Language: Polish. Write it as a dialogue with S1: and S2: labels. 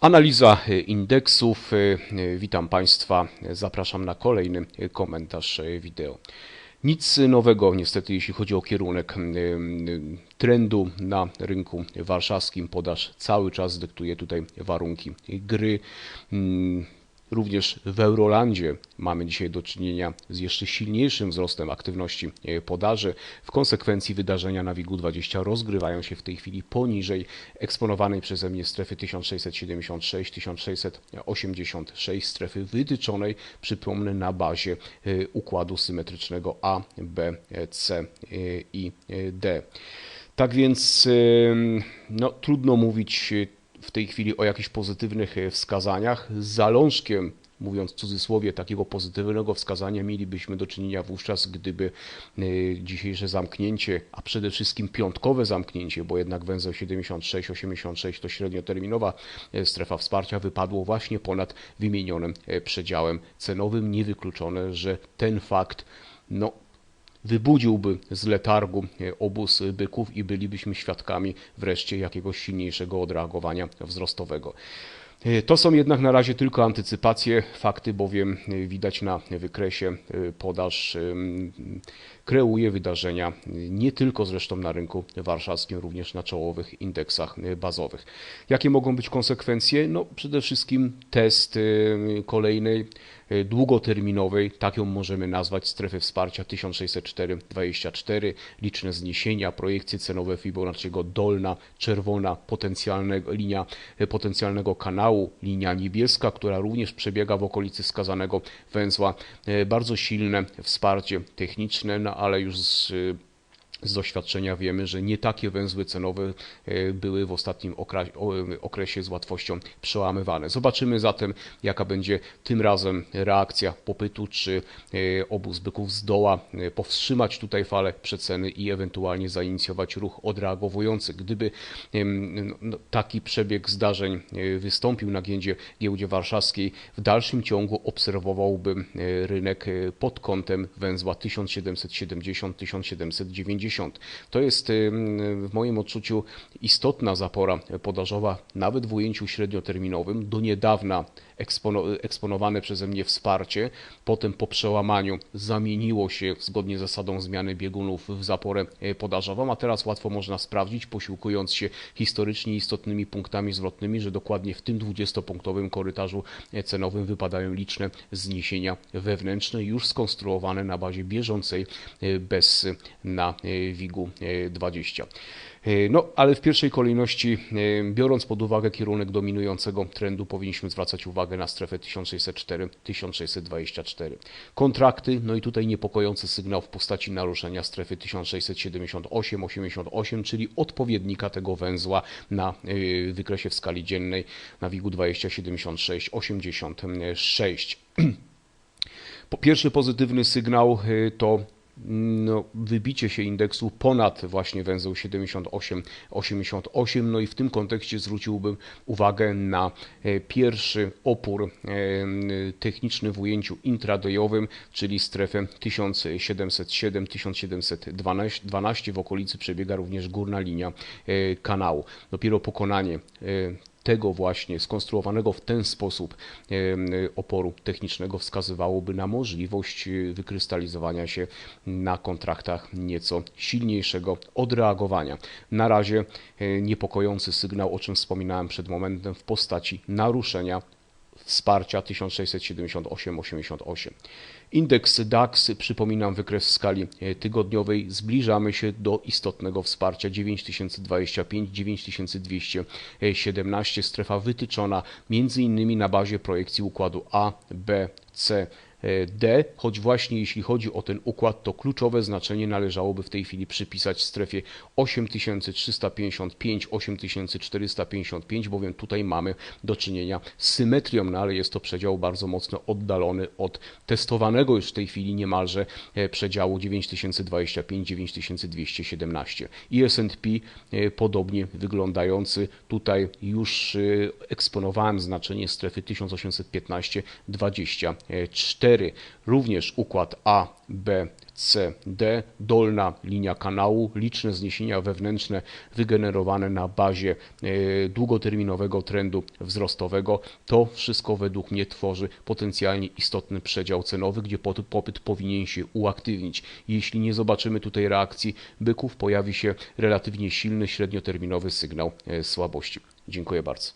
S1: Analiza e, indeksów. E, e, Witam Państwa. Zapraszam na kolejny komentarz wideo. Nic nowego niestety, jeśli chodzi o kierunek trendu na rynku warszawskim. Podaż cały czas dyktuje tutaj warunki gry. Również w Eurolandzie mamy dzisiaj do czynienia z jeszcze silniejszym wzrostem aktywności e, podaży. W konsekwencji wydarzenia na WIG-20 rozgrywają się w tej chwili poniżej eksponowanej przeze mnie strefy 1676-1686, strefy wytyczonej, przypomnę, na bazie e, układu symetrycznego A, B, C e, i D. Tak więc no, trudno mówić w tej chwili o jakichś pozytywnych e, wskazaniach. Z zalążkiem, mówiąc w cudzysłowie, takiego pozytywnego wskazania mielibyśmy do czynienia wówczas, gdyby e, dzisiejsze zamknięcie, a przede wszystkim piątkowe zamknięcie, bo jednak węzeł 76-86 to średnioterminowa e, strefa wsparcia, wypadło właśnie ponad wymienionym przedziałem cenowym. Niewykluczone, że ten fakt no, wybudziłby z letargu e, obóz byków i bylibyśmy świadkami wreszcie jakiegoś silniejszego odreagowania wzrostowego. E, To są jednak na razie tylko antycypacje, fakty bowiem e, widać na wykresie e, podaż kreuje wydarzenia nie tylko zresztą na rynku warszawskim, również na czołowych indeksach bazowych. Jakie mogą być konsekwencje? No przede wszystkim test kolejnej długoterminowej, tak ją możemy nazwać, strefy wsparcia 1604-24, liczne zniesienia, projekcje cenowe Fibonacciego dolna, czerwona, potencjalnego, linia potencjalnego kanału, linia niebieska, która również przebiega w okolicy wskazanego węzła. E, Bardzo silne wsparcie techniczne, no ale już z z doświadczenia wiemy, że nie takie węzły cenowe e, były w ostatnim o- okresie z łatwością przełamywane. Zobaczymy zatem, jaka będzie tym razem reakcja popytu, czy e, obóz byków zdoła e, powstrzymać tutaj falę przeceny i ewentualnie zainicjować ruch odreagowujący. Gdyby no, no, taki przebieg zdarzeń e, wystąpił na giełdzie, giełdzie warszawskiej, w dalszym ciągu obserwowałbym e, rynek e, pod kątem węzła 1770-1790. To jest em, w moim odczuciu istotna zapora podażowa, nawet w ujęciu średnioterminowym. Do niedawna ekspono- eksponowane przeze mnie wsparcie, potem po przełamaniu zamieniło się zgodnie z zasadą zmiany biegunów w zaporę e, podażową, a teraz łatwo można sprawdzić, posiłkując się historycznie istotnymi punktami zwrotnymi, że dokładnie w tym 20-punktowym korytarzu e, cenowym wypadają liczne zniesienia wewnętrzne, już skonstruowane na bazie bieżącej e, bez na e, WIG-u e, 20. E, No, ale w pierwszej kolejności, e, biorąc pod uwagę kierunek dominującego trendu, powinniśmy zwracać uwagę na strefę 1604-1624. Kontrakty, no i tutaj niepokojący sygnał w postaci naruszenia strefy 1678-88, czyli odpowiednika tego węzła na wykresie w skali dziennej na WIG-u 20, 76, 86. Po pierwszy pozytywny sygnał to no, wybicie się indeksu ponad właśnie węzeł 78-88. No i w tym kontekście zwróciłbym uwagę na e, pierwszy opór e, techniczny w ujęciu intradayowym, czyli strefę 1707-1712. W okolicy przebiega również górna linia e, kanału. Dopiero pokonanie tego właśnie skonstruowanego w ten sposób e, oporu technicznego wskazywałoby na możliwość e, wykrystalizowania się na kontraktach nieco silniejszego odreagowania. Na razie e, niepokojący sygnał, o czym wspominałem przed momentem, w postaci naruszenia wsparcia 1678-88. Indeks DAX, przypominam, wykres w skali e, tygodniowej, zbliżamy się do istotnego wsparcia 9025-9217, strefa wytyczona innymi na bazie projekcji układu A, B, C, D, choć właśnie jeśli chodzi o ten układ, to kluczowe znaczenie należałoby w tej chwili przypisać strefie 8355-8455, bowiem tutaj mamy do czynienia z symetrią, no ale jest to przedział bardzo mocno oddalony od testowanego już w tej chwili niemalże e, przedziału 9025-9217. I S&P e, podobnie wyglądający, tutaj już e, eksponowałem znaczenie strefy 1815-24. 4 również układ A, B, C, D, dolna linia kanału, liczne zniesienia wewnętrzne wygenerowane na bazie e, długoterminowego trendu wzrostowego. To wszystko według mnie tworzy potencjalnie istotny przedział cenowy, gdzie popyt powinien się uaktywnić. Jeśli nie zobaczymy tutaj reakcji byków, pojawi się relatywnie silny średnioterminowy sygnał e, słabości. Dziękuję bardzo.